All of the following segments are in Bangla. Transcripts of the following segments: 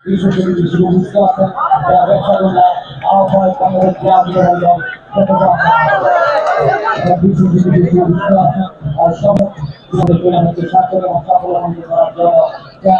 আমাদের যা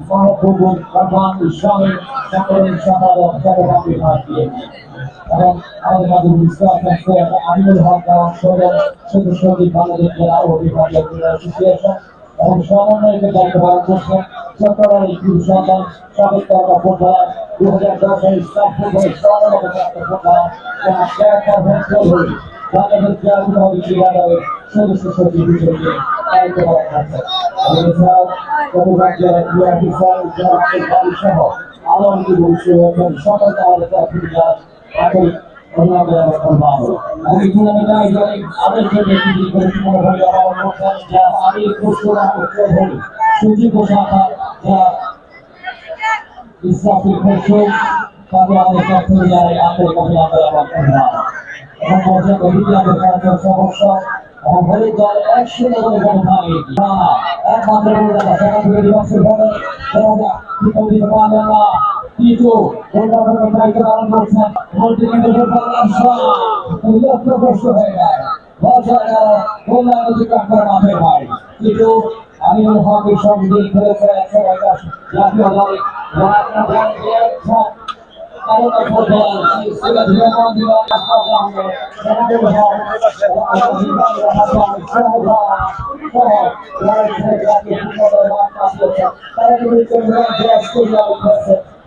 মহাপ্রভুর ভগবান স্বামী সকলের সম্পাদক চট্টগ্রাম বিভাগ দিয়ে এবং আমাদের মাঝে বুঝতে পারছেন আমিনুল হক সদস্য বাংলাদেশ এবং সমন্বয়কের দায়িত্ব পালন করছেন চট্টগ্রাম একটি সন্তান সাবেক তারকা ফুটবলার দু হাজার দশ স্টাফ ফুটবলের স্বর্ণপদক প্রাপ্ত ফুটবলার যারা শেয়ার চৌধুরী বাংলাদেশ জাতীয় বিশ্ববিদ্যালয়ের সদস্য সচিব হিসেবে দায়িত্ব পালন করছেন। এছাড়াও চট্টগ্রাম জেলার ক্রীড়া ক্রীড়া ধন্যবাদ এবং ভালো আমি টুর্নামেন্টে আয়োজনে আবেদন ব্যক্তি গুরুত্বপূর্ণভাবে অবদান করছেন যা আমি খুশকুর আহমদ চৌধুরী সুযোগ্য শাখা যা ইসলামী পরিষদ তাদের আমাদের পক্ষ থেকে জানাই আন্তরিক অভিনন্দন এবং একমাত্র কিন্তু কলকাতার দায়িত্ব পালন করছেন। মন্ত্রী কিন্তু লক্ষ্যগ্রস্ত হয়ে যায়। কিন্তু আমি হকের সঙ্গে খেলেছে একশো পঞ্চাশ জাতীয় দলে।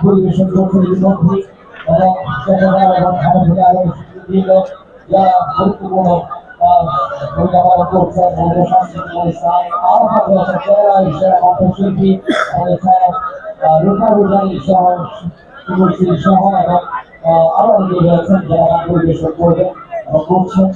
পরিবেশন করছে ইতিমধ্যে গুরুত্বপূর্ণ রূপা রুজানি সহ শুভশ্রী সহ এবং আরও অনেকে রয়েছেন যারা পরিবেশন করবেন এবং করছেন